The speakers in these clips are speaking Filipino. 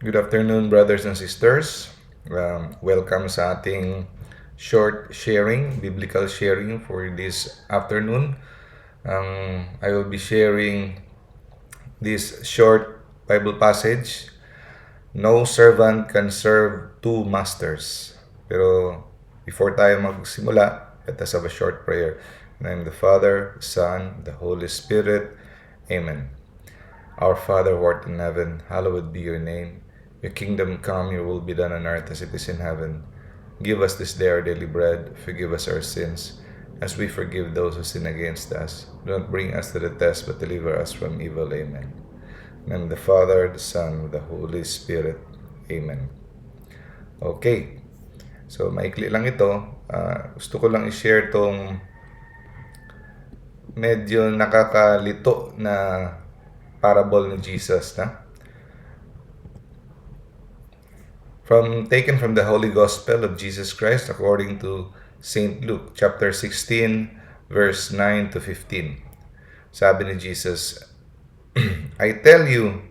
Good afternoon, brothers and sisters. Um, welcome sa ating short sharing, biblical sharing for this afternoon. Um, I will be sharing this short Bible passage. No servant can serve two masters. Pero before tayo magsimula, let us have a short prayer. In the name of the Father, Son, the Holy Spirit. Amen. Our Father who art in heaven, hallowed be your name. Your kingdom come, your will be done on earth as it is in heaven. Give us this day our daily bread. Forgive us our sins, as we forgive those who sin against us. Do not bring us to the test, but deliver us from evil. Amen. In the Father, the Son, the Holy Spirit. Amen. Okay. So, maikli lang ito. Ah, gusto ko lang i-share tong medyo nakakalito na parable ni Jesus na from taken from the Holy Gospel of Jesus Christ according to St. Luke chapter 16 verse 9 to 15. Sabi ni Jesus, I tell you,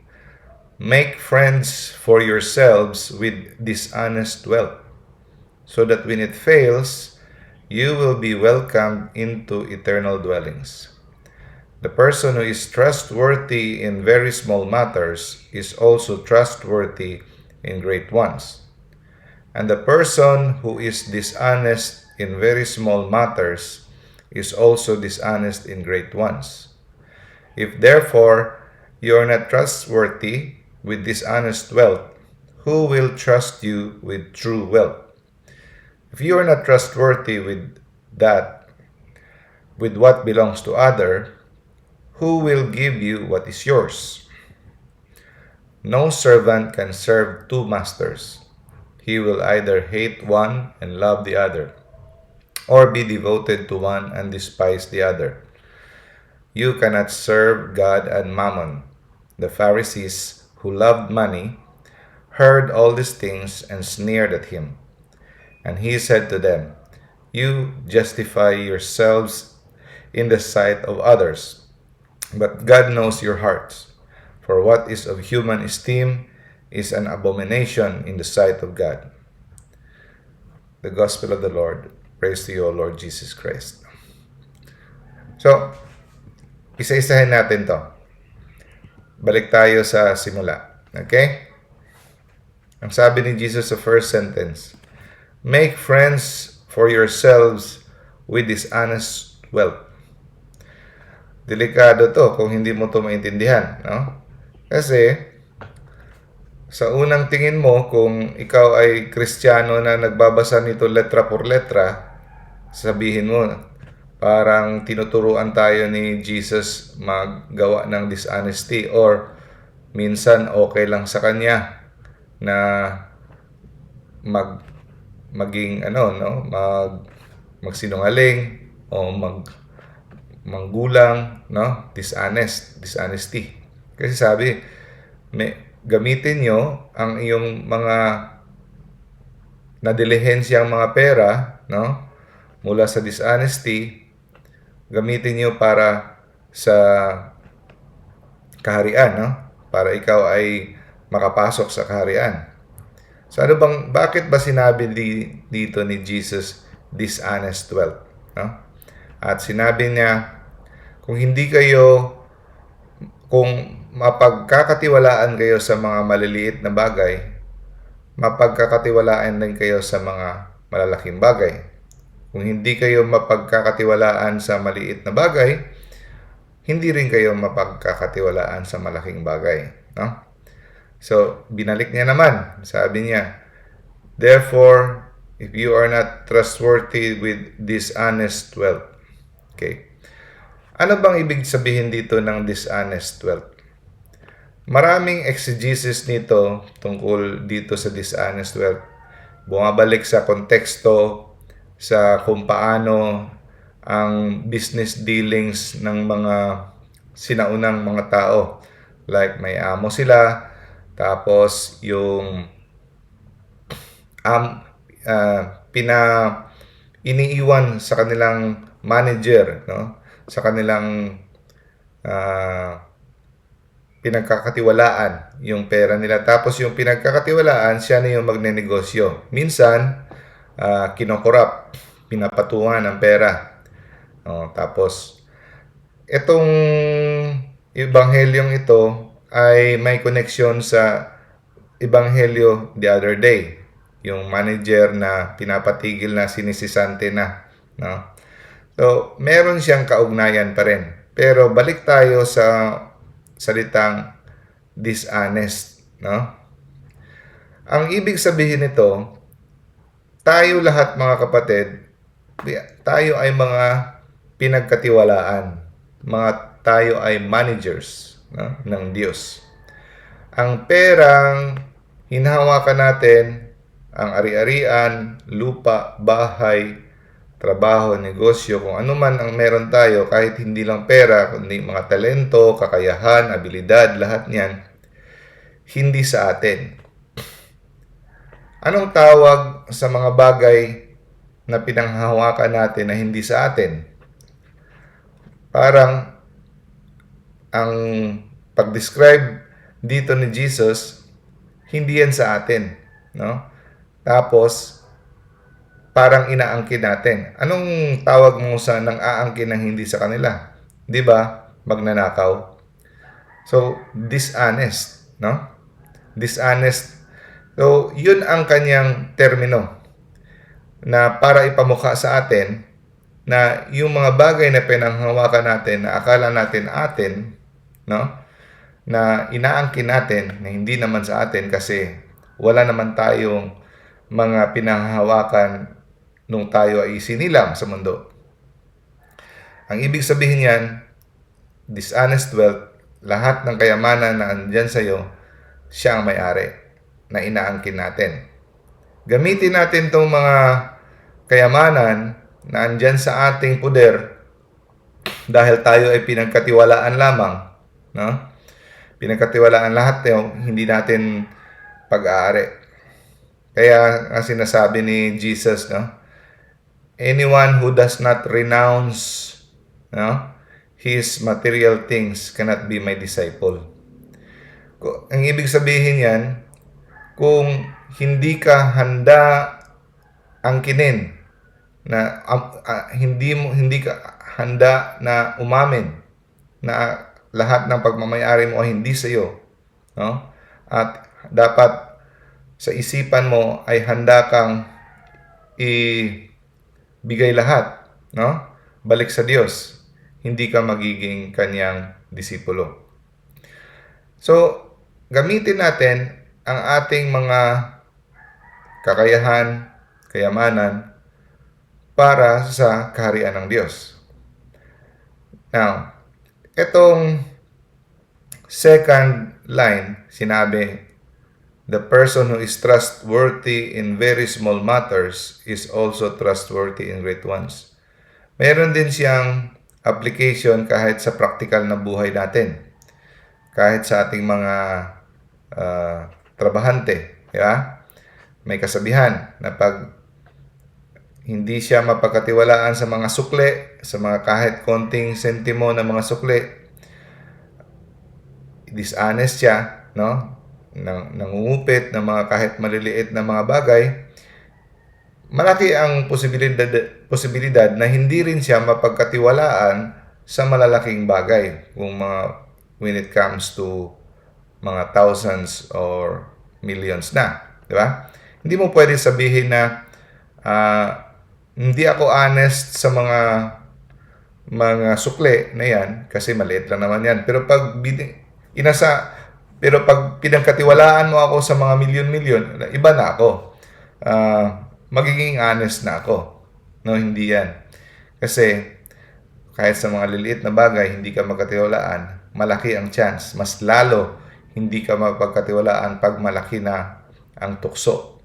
make friends for yourselves with dishonest wealth, so that when it fails, you will be welcomed into eternal dwellings. The person who is trustworthy in very small matters is also trustworthy in great ones. And the person who is dishonest in very small matters is also dishonest in great ones. If therefore you are not trustworthy with dishonest wealth, who will trust you with true wealth? If you are not trustworthy with that, with what belongs to other, who will give you what is yours? No servant can serve two masters. He will either hate one and love the other, or be devoted to one and despise the other. You cannot serve God and mammon. The Pharisees, who loved money, heard all these things and sneered at him. And he said to them, You justify yourselves in the sight of others, but God knows your hearts. For what is of human esteem is an abomination in the sight of God. The Gospel of the Lord. Praise to you, O Lord Jesus Christ. So, isa-isahin natin to. Balik tayo sa simula. Okay? Ang sabi ni Jesus sa first sentence, Make friends for yourselves with dishonest wealth. Delikado to kung hindi mo to maintindihan. No? Kasi, sa unang tingin mo, kung ikaw ay kristyano na nagbabasa nito letra por letra, sabihin mo, parang tinuturuan tayo ni Jesus maggawa ng dishonesty or minsan okay lang sa kanya na mag maging ano no? Mag magsinungaling o mag manggulang no? Dishonest dishonesty kasi sabi may gamitin nyo ang iyong mga nadilihensyang mga pera no mula sa dishonesty gamitin nyo para sa kaharian no para ikaw ay makapasok sa kaharian So ano bang, bakit ba sinabi di, dito ni Jesus dishonest wealth? No? At sinabi niya, kung hindi kayo, kung mapagkakatiwalaan kayo sa mga maliliit na bagay, mapagkakatiwalaan din kayo sa mga malalaking bagay. Kung hindi kayo mapagkakatiwalaan sa maliit na bagay, hindi rin kayo mapagkakatiwalaan sa malaking bagay. No? So, binalik niya naman. Sabi niya, Therefore, if you are not trustworthy with dishonest wealth. Okay. Ano bang ibig sabihin dito ng dishonest wealth? Maraming exegesis nito tungkol dito sa dishonest wealth. Bumabalik sa konteksto sa kung paano ang business dealings ng mga sinaunang mga tao. Like may amo sila, tapos yung um, uh, pina iniiwan sa kanilang manager, no? Sa kanilang uh, pinagkakatiwalaan yung pera nila. Tapos yung pinagkakatiwalaan, siya na yung magnenegosyo. Minsan, uh, kinokorap, pinapatungan ng pera. Oh, tapos, itong ebanghelyong ito ay may connection sa ebanghelyo the other day. Yung manager na pinapatigil na sinisisante na. No? So, meron siyang kaugnayan pa rin. Pero balik tayo sa salitang dishonest. No? Ang ibig sabihin nito, tayo lahat mga kapatid, tayo ay mga pinagkatiwalaan. Mga tayo ay managers no, ng Diyos. Ang perang hinahawakan natin, ang ari-arian, lupa, bahay, trabaho, negosyo, kung ano man ang meron tayo, kahit hindi lang pera, kundi mga talento, kakayahan, abilidad, lahat niyan, hindi sa atin. Anong tawag sa mga bagay na pinanghahawakan natin na hindi sa atin? Parang ang pag-describe dito ni Jesus, hindi yan sa atin. No? Tapos, parang inaangkin natin. Anong tawag mo sa nang aangkin ng hindi sa kanila? 'Di ba? Magnanakaw. So, dishonest, no? Dishonest. So, 'yun ang kanyang termino na para ipamukha sa atin na yung mga bagay na pinanghawakan natin na akala natin atin, no? Na inaangkin natin na hindi naman sa atin kasi wala naman tayong mga pinanghahawakan nung tayo ay sinilang sa mundo. Ang ibig sabihin niyan, dishonest wealth, lahat ng kayamanan na andyan sa iyo, siya ang may-ari na inaangkin natin. Gamitin natin itong mga kayamanan na andyan sa ating puder dahil tayo ay pinagkatiwalaan lamang. No? Pinagkatiwalaan lahat yung hindi natin pag-aari. Kaya ang sinasabi ni Jesus, no? Anyone who does not renounce no, his material things cannot be my disciple. Ang ibig sabihin yan, kung hindi ka handa angkinin na uh, uh, hindi mo hindi ka handa na umamin na lahat ng pagmamayari mo ay hindi sa iyo no at dapat sa isipan mo ay handa kang i bigay lahat, no? Balik sa Diyos. Hindi ka magiging kanyang disipulo. So, gamitin natin ang ating mga kakayahan, kayamanan para sa kaharian ng Diyos. Now, itong second line, sinabi, The person who is trustworthy in very small matters is also trustworthy in great ones. Meron din siyang application kahit sa practical na buhay natin. Kahit sa ating mga uh, trabahante. Yeah? May kasabihan na pag hindi siya mapagkatiwalaan sa mga sukle, sa mga kahit konting sentimo na mga sukle, dishonest siya, no? Ng nangungupit ng mga kahit maliliit na mga bagay, malaki ang posibilidad, posibilidad na hindi rin siya mapagkatiwalaan sa malalaking bagay kung mga when it comes to mga thousands or millions na. Di ba? Hindi mo pwede sabihin na uh, hindi ako honest sa mga mga sukle na yan kasi maliit lang naman yan. Pero pag inasa pero pag pinagkatiwalaan mo ako sa mga milyon-milyon, iba na ako. Uh, magiging honest na ako. No, hindi yan. Kasi kahit sa mga liliit na bagay, hindi ka magkatiwalaan, malaki ang chance. Mas lalo, hindi ka mapagkatiwalaan pag malaki na ang tukso.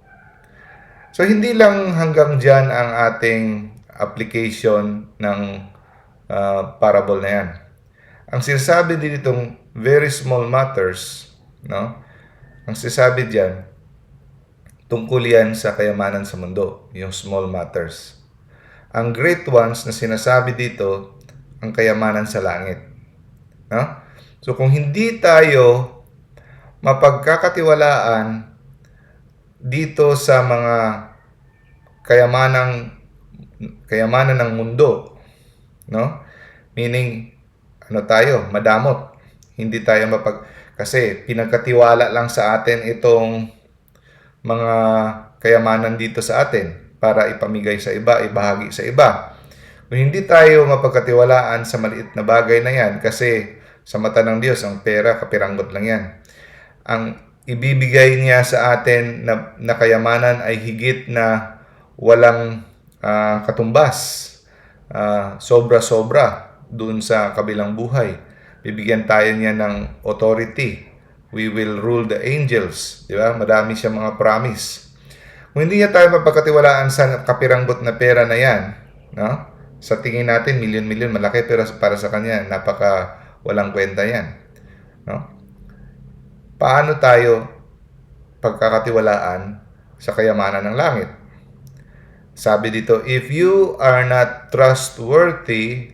So, hindi lang hanggang dyan ang ating application ng uh, parable na yan. Ang sinasabi din itong very small matters, no? Ang sinasabi diyan, tungkol yan sa kayamanan sa mundo, yung small matters. Ang great ones na sinasabi dito, ang kayamanan sa langit. No? So kung hindi tayo mapagkakatiwalaan dito sa mga kayamanang kayamanan ng mundo, no? Meaning ano tayo, madamot. Hindi tayo mapag kasi pinagkatiwala lang sa atin itong mga kayamanan dito sa atin para ipamigay sa iba, ibahagi sa iba. Kung hindi tayo mapagkatiwalaan sa maliit na bagay na yan, kasi sa mata ng Diyos, ang pera, kapiranggot lang yan. Ang ibibigay niya sa atin na, na kayamanan ay higit na walang ah, katumbas. Ah, sobra-sobra dun sa kabilang buhay. Bibigyan tayo niya ng authority. We will rule the angels. Di ba? Madami siya mga promise. Kung hindi niya tayo mapagkatiwalaan sa kapiranggot na pera na yan, no? sa tingin natin, milyon-milyon, malaki, pero para sa kanya, napaka walang kwenta yan. No? Paano tayo pagkakatiwalaan sa kayamanan ng langit? Sabi dito, if you are not trustworthy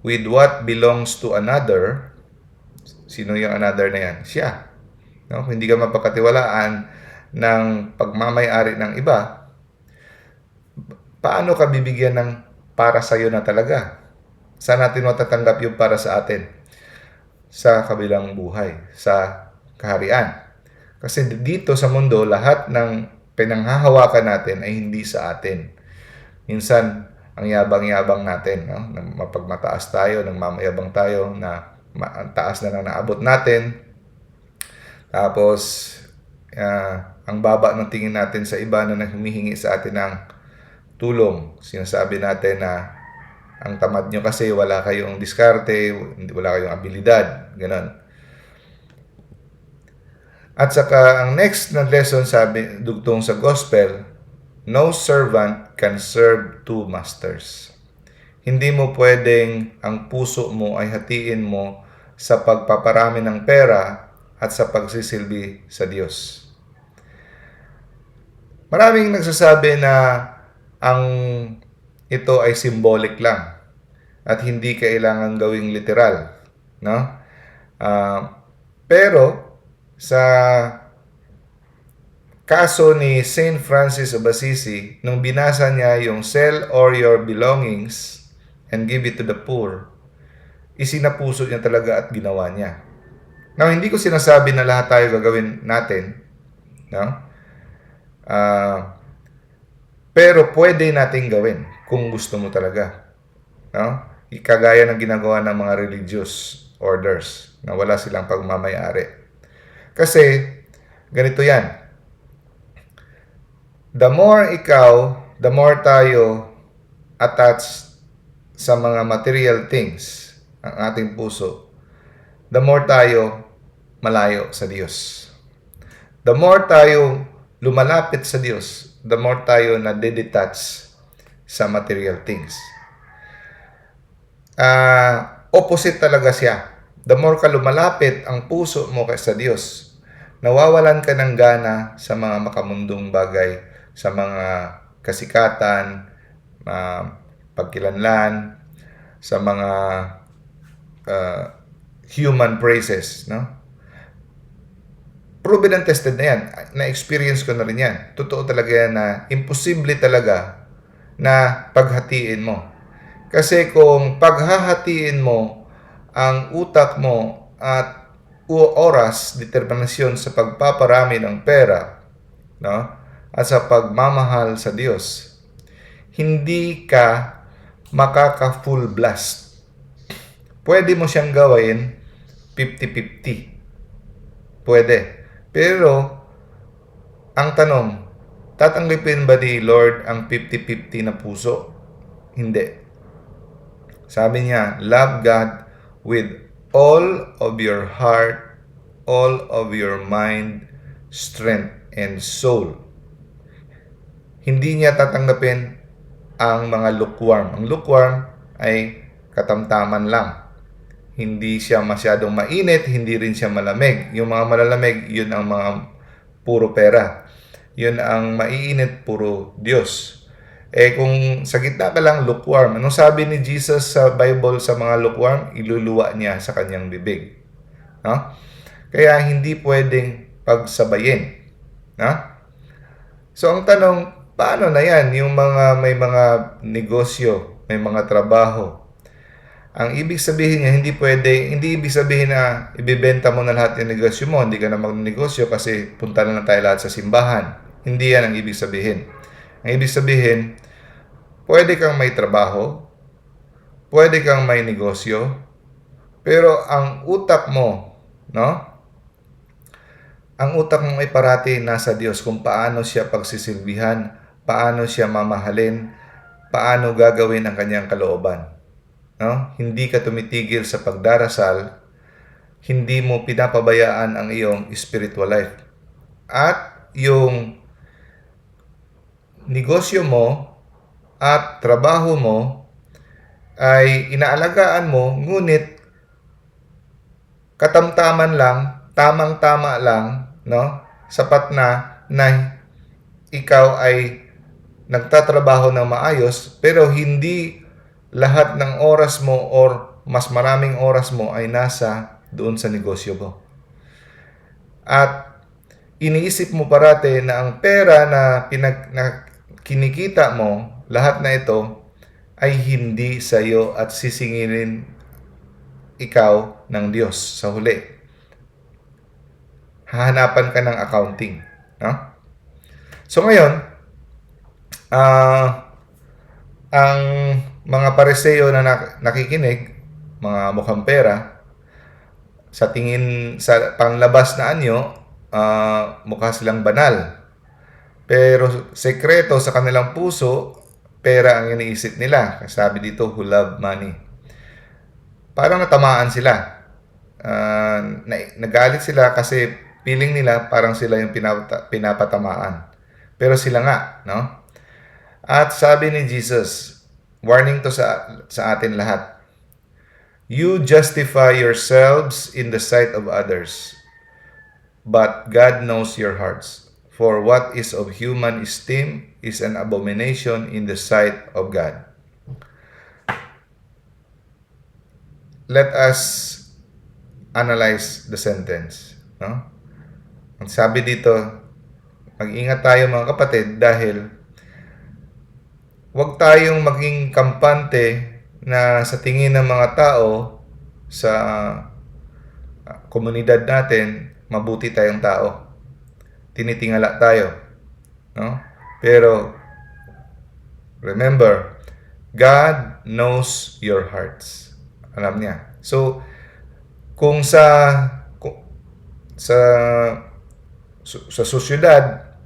with what belongs to another, sino yung another na yan? Siya. No? Hindi ka mapagkatiwalaan ng pagmamayari ng iba, paano ka bibigyan ng para sa iyo na talaga? Saan natin matatanggap yung para sa atin? Sa kabilang buhay, sa kaharian. Kasi dito sa mundo, lahat ng pinanghahawakan natin ay hindi sa atin. Minsan, ang yabang-yabang natin, no? Nang mapagmataas tayo, nang mamayabang tayo, na ang taas na lang naabot natin. Tapos, ah, ang baba ng tingin natin sa iba na humihingi sa atin ng tulong. Sinasabi natin na ang tamad nyo kasi wala kayong diskarte, wala kayong abilidad, ganun. At saka ang next na lesson sabi dugtong sa gospel, no servant can serve two masters. Hindi mo pwedeng ang puso mo ay hatiin mo sa pagpaparami ng pera at sa pagsisilbi sa Diyos. Maraming nagsasabi na ang ito ay symbolic lang at hindi kailangan gawing literal, no? Ah, pero sa kaso ni Saint Francis of Assisi, nung binasa niya yung sell all your belongings and give it to the poor, isinapuso niya talaga at ginawa niya. Now, hindi ko sinasabi na lahat tayo gagawin natin, no? Ah, pero pwede nating gawin kung gusto mo talaga. No? Kagaya ng ginagawa ng mga religious orders na wala silang pagmamayari. Kasi, ganito yan. The more ikaw, the more tayo attached sa mga material things, ang ating puso, the more tayo malayo sa Diyos. The more tayo lumalapit sa Diyos, the more tayo na detach sa material things. Ah, opposite talaga siya. The more ka lumalapit ang puso mo kay sa Diyos, nawawalan ka ng gana sa mga makamundong bagay, sa mga kasikatan, ah, pagkilanlan, sa mga ah, human praises, no? proven and tested na yan. Na-experience ko na rin yan. Totoo talaga yan na imposible talaga na paghatiin mo. Kasi kung paghahatiin mo ang utak mo at oras, determinasyon sa pagpaparami ng pera, no? At sa pagmamahal sa Diyos, hindi ka makaka-full blast. Pwede mo siyang gawin 50-50. Pwede. Pero, ang tanong, tatanggapin ba ni Lord ang 50-50 na puso? Hindi. Sabi niya, love God with all of your heart, all of your mind, strength, and soul. Hindi niya tatanggapin ang mga lukewarm. Ang lukewarm ay katamtaman lang hindi siya masyadong mainit, hindi rin siya malamig. Yung mga malalamig, yun ang mga puro pera. Yun ang maiinit, puro Diyos. Eh kung sa gitna ka lang lukewarm, anong sabi ni Jesus sa Bible sa mga lukewarm? Iluluwa niya sa kanyang bibig. No? Kaya hindi pwedeng pagsabayin. No? So ang tanong, paano na yan? Yung mga may mga negosyo, may mga trabaho. Ang ibig sabihin niya, hindi pwede, hindi ibig sabihin na ibibenta mo na lahat yung negosyo mo, hindi ka na magnegosyo kasi punta na lang tayo lahat sa simbahan. Hindi yan ang ibig sabihin. Ang ibig sabihin, pwede kang may trabaho, pwede kang may negosyo, pero ang utak mo, no? Ang utak mo ay parati nasa Diyos kung paano siya pagsisilbihan, paano siya mamahalin, paano gagawin ang kanyang kalooban. No? Hindi ka tumitigil sa pagdarasal, hindi mo pinapabayaan ang iyong spiritual life. At yung negosyo mo at trabaho mo ay inaalagaan mo, ngunit katamtaman lang, tamang-tama lang, no? Sapat na na ikaw ay nagtatrabaho ng maayos pero hindi lahat ng oras mo or mas maraming oras mo ay nasa doon sa negosyo mo. At iniisip mo parate na ang pera na pinag na kinikita mo, lahat na ito ay hindi sa iyo at sisingilin ikaw ng Diyos sa huli. Hahanapan ka ng accounting. No? So ngayon, ah ang mga pareseyo na nakikinig, mga mukhang pera, sa tingin sa panglabas na anyo, uh, mukha silang banal. Pero sekreto sa kanilang puso, pera ang iniisip nila. Sabi dito, who love money. Parang natamaan sila. Uh, nagalit sila kasi feeling nila parang sila yung pinapata, pinapatamaan. Pero sila nga, no? At sabi ni Jesus, warning to sa, sa atin lahat. You justify yourselves in the sight of others, but God knows your hearts. For what is of human esteem is an abomination in the sight of God. Let us analyze the sentence. No? Ang sabi dito, mag-ingat tayo mga kapatid dahil huwag tayong maging kampante na sa tingin ng mga tao sa komunidad natin, mabuti tayong tao tinitingala tayo. No? Pero, remember, God knows your hearts. Alam niya. So, kung sa sa sa sosyedad,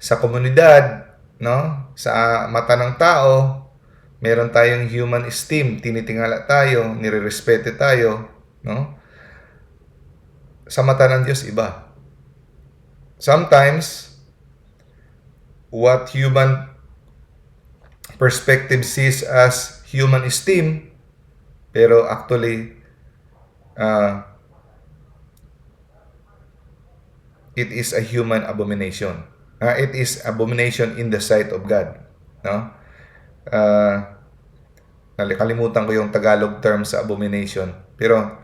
sa komunidad, no? Sa mata ng tao, meron tayong human esteem, tinitingala tayo, nirerespeto tayo, no? Sa mata ng Diyos iba. Sometimes, what human perspective sees as human esteem, pero actually, uh, it is a human abomination. Uh, it is abomination in the sight of God. No? Uh, nakalimutan ko yung Tagalog term sa abomination. Pero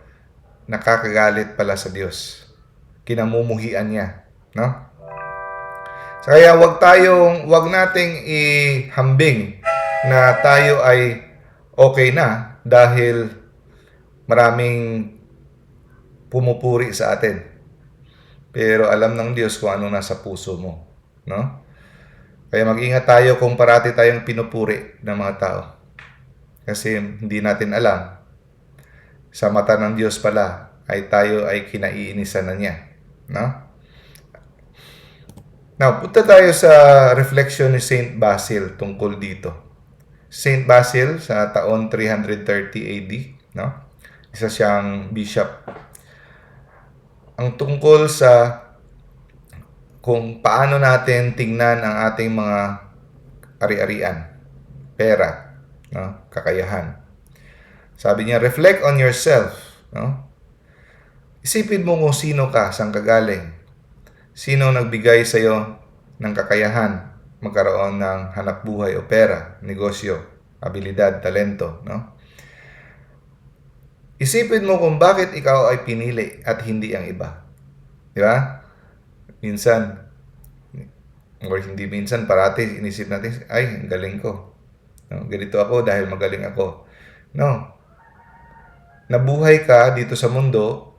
nakakagalit pala sa Diyos. Kinamumuhian niya. No? So, kaya wag tayong, wag nating ihambing na tayo ay okay na dahil maraming pumupuri sa atin. Pero alam ng Diyos kung ano nasa puso mo. No? Kaya mag-ingat tayo kung parati tayong pinupuri ng mga tao. Kasi hindi natin alam. Sa mata ng Diyos pala ay tayo ay kinaiinisan na niya. No? Now, punta tayo sa reflection ni Saint Basil tungkol dito. Saint Basil sa taon 330 AD, no? Isa siyang bishop. Ang tungkol sa kung paano natin tingnan ang ating mga ari-arian, pera, no? kakayahan. Sabi niya, reflect on yourself, no? Isipin mo kung sino ka, saan ka galing, Sino nagbigay sa iyo ng kakayahan magkaroon ng hanap buhay o pera, negosyo, abilidad, talento, no? Isipin mo kung bakit ikaw ay pinili at hindi ang iba. Di ba? Minsan, or hindi minsan, parati inisip natin, ay, ang galing ko. No? Ganito ako dahil magaling ako. No. Nabuhay ka dito sa mundo,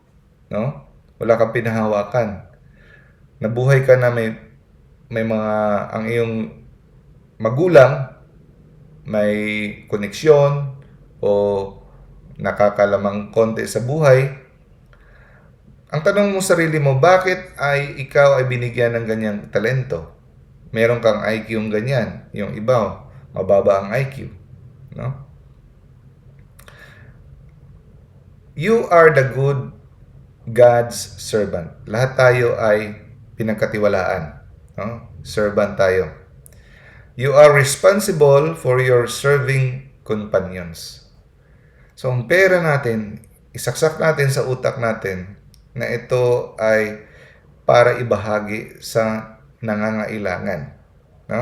no? Wala kang pinahawakan. Nabuhay ka na may may mga ang iyong magulang may koneksyon o nakakalamang konti sa buhay, ang tanong mo sarili mo, bakit ay ikaw ay binigyan ng ganyang talento? Meron kang IQ yung ganyan, yung iba, mababa ang IQ. No? You are the good God's servant. Lahat tayo ay pinagkatiwalaan. No? Servant tayo. You are responsible for your serving companions. So, ang pera natin, isaksak natin sa utak natin na ito ay para ibahagi sa nangangailangan. No?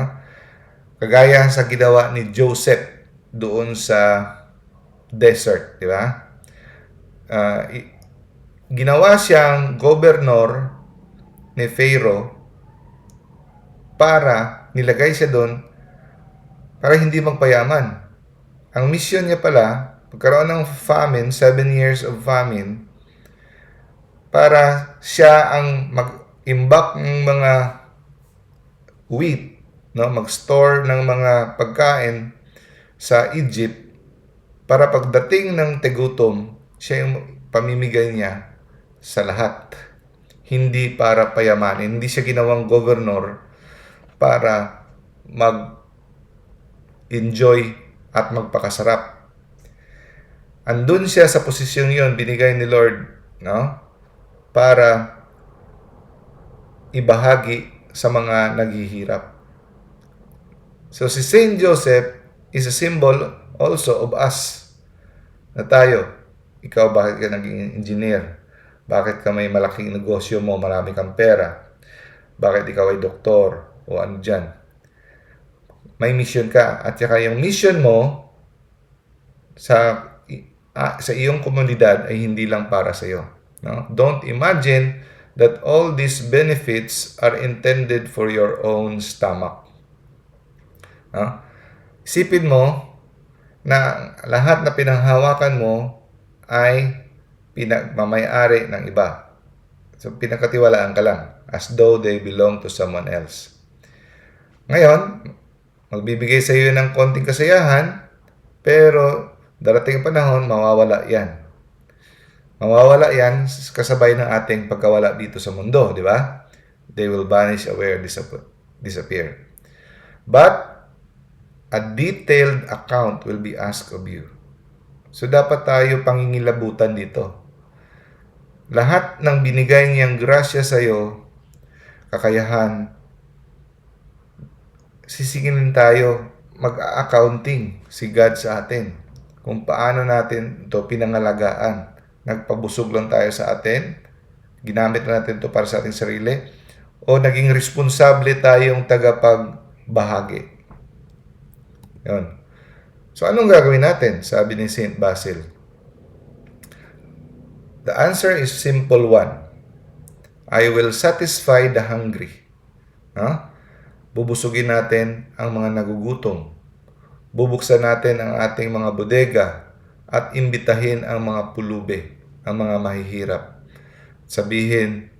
Kagaya sa ginawa ni Joseph doon sa desert, di ba? Uh, ginawa siyang governor ni Pharaoh para nilagay siya doon para hindi magpayaman. Ang mission niya pala, pagkaroon ng famine, seven years of famine, para siya ang mag-imbak ng mga wheat, no? mag-store ng mga pagkain sa Egypt para pagdating ng tegutom, siya yung pamimigay niya sa lahat. Hindi para payamanin. Hindi siya ginawang governor para mag-enjoy at magpakasarap. Andun siya sa posisyon yon binigay ni Lord, no? Para ibahagi sa mga naghihirap. So si Saint Joseph is a symbol also of us na tayo. Ikaw bakit ka naging engineer? Bakit ka may malaking negosyo mo, marami kang pera? Bakit ikaw ay doktor o ano dyan? May mission ka. At saka yung mission mo sa ah, sa iyong komunidad ay hindi lang para sa iyo. No? Don't imagine that all these benefits are intended for your own stomach. No? Isipin mo na lahat na pinanghawakan mo ay pinagmamayari ng iba. So, pinakatiwalaan ka lang as though they belong to someone else. Ngayon, magbibigay sa iyo ng konting kasiyahan, pero darating ang panahon, mawawala yan. Mawawala yan kasabay ng ating pagkawala dito sa mundo, di ba? They will vanish away or disappear. But, a detailed account will be asked of you. So, dapat tayo pangingilabutan dito lahat ng binigay niyang grasya sa iyo, kakayahan, sisingilin tayo mag-accounting si God sa atin. Kung paano natin ito pinangalagaan. Nagpabusog lang tayo sa atin, ginamit na natin ito para sa ating sarili, o naging responsable tayong tagapagbahagi. Yun. So, anong gagawin natin? Sabi ni St. Basil. The answer is simple one. I will satisfy the hungry. No? Bubusugin natin ang mga nagugutom. Bubuksan natin ang ating mga bodega at imbitahin ang mga pulube, ang mga mahihirap. Sabihin,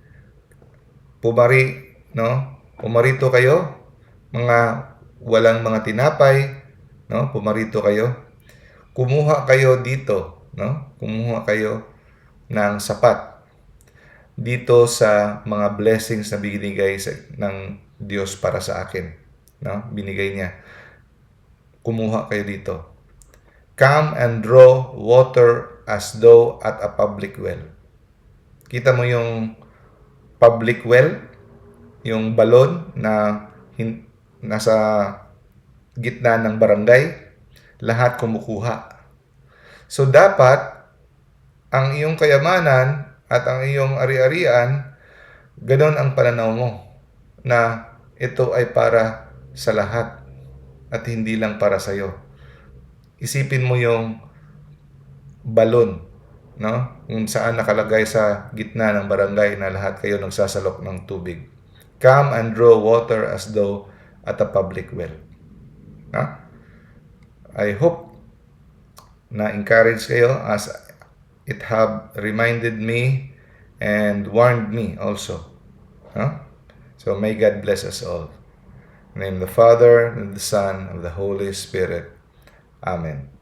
pumari, no? Pumarito kayo, mga walang mga tinapay, no? Pumarito kayo. Kumuha kayo dito, no? Kumuha kayo ng sapat dito sa mga blessings na binigay sa, ng Diyos para sa akin. No? Binigay niya. Kumuha kayo dito. Come and draw water as though at a public well. Kita mo yung public well, yung balon na hin- nasa gitna ng barangay, lahat kumukuha. So dapat ang iyong kayamanan at ang iyong ari-arian, ganon ang pananaw mo na ito ay para sa lahat at hindi lang para sa iyo. Isipin mo yung balon no? Kung saan nakalagay sa gitna ng barangay na lahat kayo nagsasalok ng tubig. Come and draw water as though at a public well. No? I hope na encourage kayo as it have reminded me and warned me also. No? So may God bless us all. In the name of the Father, and the Son, and the Holy Spirit. Amen.